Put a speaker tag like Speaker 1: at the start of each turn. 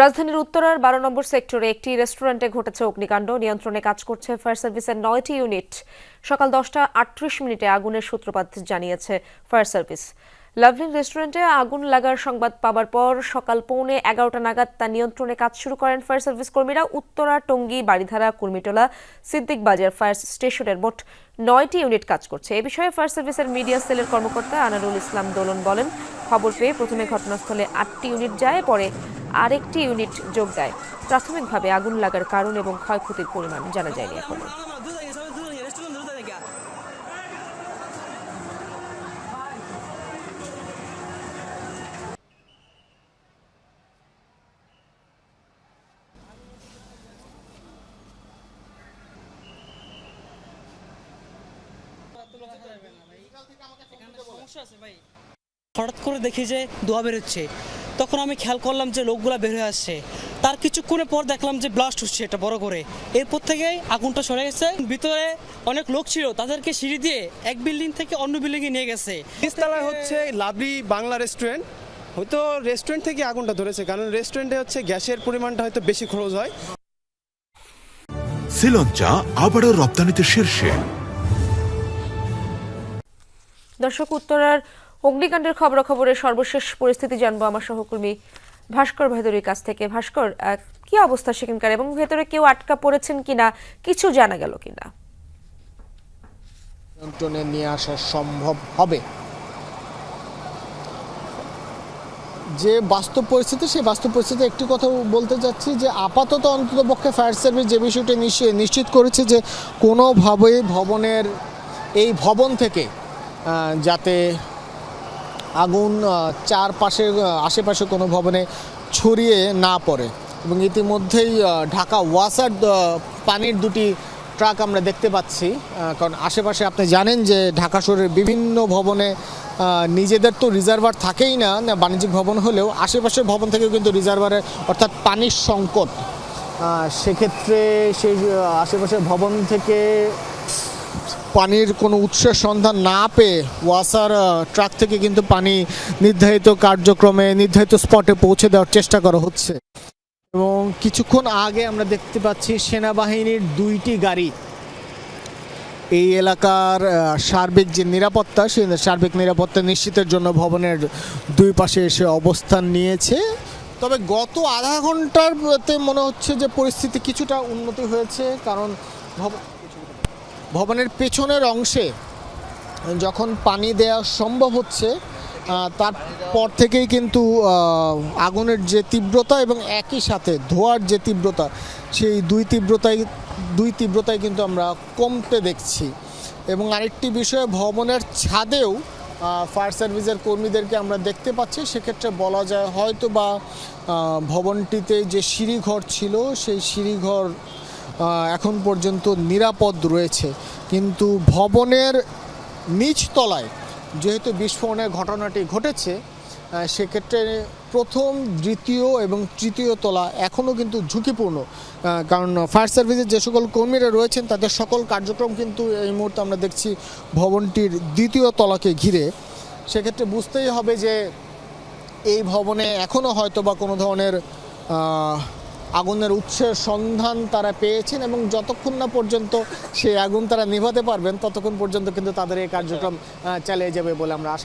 Speaker 1: রাজধানীর উত্তরার বারো নম্বর সেক্টরে একটি রেস্টুরেন্টে ঘটেছে অগ্নিকাণ্ড। নিয়ন্ত্রণে কাজ করছে ফায়ার সার্ভিসের নয়টি ইউনিট। সকাল দশটা আটত্রিশ মিনিটে আগুনের সূত্রপাত জানিয়েছে ফায়ার সার্ভিস। লাভলিন রেস্টুরেন্টে আগুন লাগার সংবাদ পাবার পর সকাল পৌনে এগারোটা নাগাদ তা নিয়ন্ত্রণে কাজ শুরু করেন ফায়ার সার্ভিস কর্মীরা। উত্তরা, টঙ্গী বাড়িধারা কুর্মিটোলা সিদ্দিক বাজার ফায়ার স্টেশনের মোট নয়টি ইউনিট কাজ করছে। এ বিষয়ে ফায়ার সার্ভিসের মিডিয়া সেলের কর্মকর্তা আনারুল ইসলাম দোলন বলেন, খবর পেয়ে প্রথমে ঘটনাস্থলে আটটি ইউনিট যায়, পরে আরেকটি ইউনিট যোগ দেয়। প্রাথমিকভাবে আগুন লাগার কারণ এবং ক্ষয়ক্ষতির পরিমাণ জানা যায়নি এখনও।
Speaker 2: হঠাৎ করে দেখি যে ধোয়া বেরোচ্ছে। তখন আমি খেয়াল করলাম যে লোকগুলো বের হয়ে আসছে। তার কিছুক্ষণের পর দেখলাম যে ব্লাস্ট হচ্ছে এটা বড় করে। এরপর থেকেই আগুনটা সরে গেছে। ভিতরে অনেক লোক ছিল তাদেরকে সিঁড়ি দিয়ে এক বিল্ডিং থেকে অন্য বিল্ডিংয়ে নিয়ে গেছে।
Speaker 3: নিচতলায় হচ্ছে লাভলি বাংলা রেস্টুরেন্ট হয়তো রেস্টুরেন্ট থেকে আগুনটা ধরেছে কারণ রেস্টুরেন্টে হচ্ছে গ্যাসের পরিমাণটা হয়তো বেশি খরচ হয়।
Speaker 4: শ্রীলঞ্চা আবারও রপ্তানিতে শীর্ষে।
Speaker 1: দর্শক উত্তরার অগ্নিকাণ্ডের খবরাখবরের সর্বশেষ পরিস্থিতি জানব আমার সহকর্মী ভাস্কর ভাদুরীর কাছ থেকে। ভাস্কর কি অবস্থা সেখানকার এবং ভেতরে কেউ আটকা পড়েছেন কিনা, কিছু জানা গেল কিনা?
Speaker 5: নিয়ন্ত্রণে নিয়ে আসা সম্ভব হবে। যে বাস্তব পরিস্থিতি, সেই বাস্তব পরিস্থিতি একটি কথা বলতে যাচ্ছি যে আপাতত অন্ততপক্ষে ফায়ার সার্ভিস যে বিষয়টি নিশ্চিত করেছে যে কোনোভাবেই ভবনের, এই ভবন থেকে যাতে আগুন চারপাশে আশেপাশে কোনো ভবনে ছড়িয়ে না পড়ে। এবং ইতিমধ্যেই ঢাকা ওয়াসার পানির দুটি ট্রাক আমরা দেখতে পাচ্ছি। কারণ আশেপাশে আপনি জানেন যে ঢাকা শহরের বিভিন্ন ভবনে নিজেদের তো রিজার্ভার থাকেই না বাণিজ্যিক ভবন হলেও আশেপাশের ভবন থেকেও কিন্তু রিজার্ভারে, অর্থাৎ পানির সংকট। সেক্ষেত্রে সেই আশেপাশের ভবন থেকে পানির কোনো উৎসের সন্ধান না পেয়ে ওয়াসার ট্রাক থেকে কিন্তু পানি নির্ধারিত কার্যক্রমে, নির্ধারিত স্পটে পৌঁছে দেওয়ার চেষ্টা করা হচ্ছে। এবং কিছুক্ষণ আগে আমরা দেখতে পাচ্ছি সেনাবাহিনীর দুইটি গাড়ি। এই এলাকার সার্বিক যে নিরাপত্তা সেই সার্বিক নিরাপত্তা নিশ্চিতের জন্য ভবনের দুই পাশে এসে অবস্থান নিয়েছে। তবে গত আধা ঘণ্টার তে মনে হচ্ছে যে পরিস্থিতি কিছুটা উন্নতি হয়েছে, কারণ ভব- ভবনের পেছনের অংশে যখন পানি দেওয়া সম্ভব হচ্ছে তারপর থেকেই কিন্তু আগুনের যে তীব্রতা এবং একই সাথে ধোয়ার যে তীব্রতা, সেই দুই তীব্রতাই দুই তীব্রতাই কিন্তু আমরা কমতে দেখছি। এবং আরেকটি বিষয়, ভবনের ছাদেও ফায়ার সার্ভিসের কর্মীদেরকে আমরা দেখতে পাচ্ছি। সেক্ষেত্রে বলা যায় হয়তো বা ভবনটিতে যে সিঁড়িঘর ছিল, সেই সিঁড়িঘর এখন পর্যন্ত নিরাপদ রয়েছে। কিন্তু ভবনের নিচতলায় যেহেতু বিস্ফোরণের ঘটনাটি ঘটেছে সেক্ষেত্রে প্রথম, দ্বিতীয় এবং তৃতীয় তলা এখনও কিন্তু ঝুঁকিপূর্ণ। কারণ ফায়ার সার্ভিসের যে সকল কর্মীরা রয়েছেন, তাদের সকল কার্যক্রম কিন্তু এই মুহূর্তে আমরা দেখছি ভবনটির দ্বিতীয় তলাকে ঘিরে। সেক্ষেত্রে বুঝতেই হবে যে এই ভবনে এখনও হয়তো বা কোনো ধরনের আগুনের উৎসের সন্ধান তারা পেয়েছেন এবং যতক্ষণ না পর্যন্ত সেই আগুন তারা নিভাতে পারবেন, ততক্ষণ পর্যন্ত কিন্তু তাদের এই কার্যক্রম চালিয়ে যাবে বলে আমরা আশা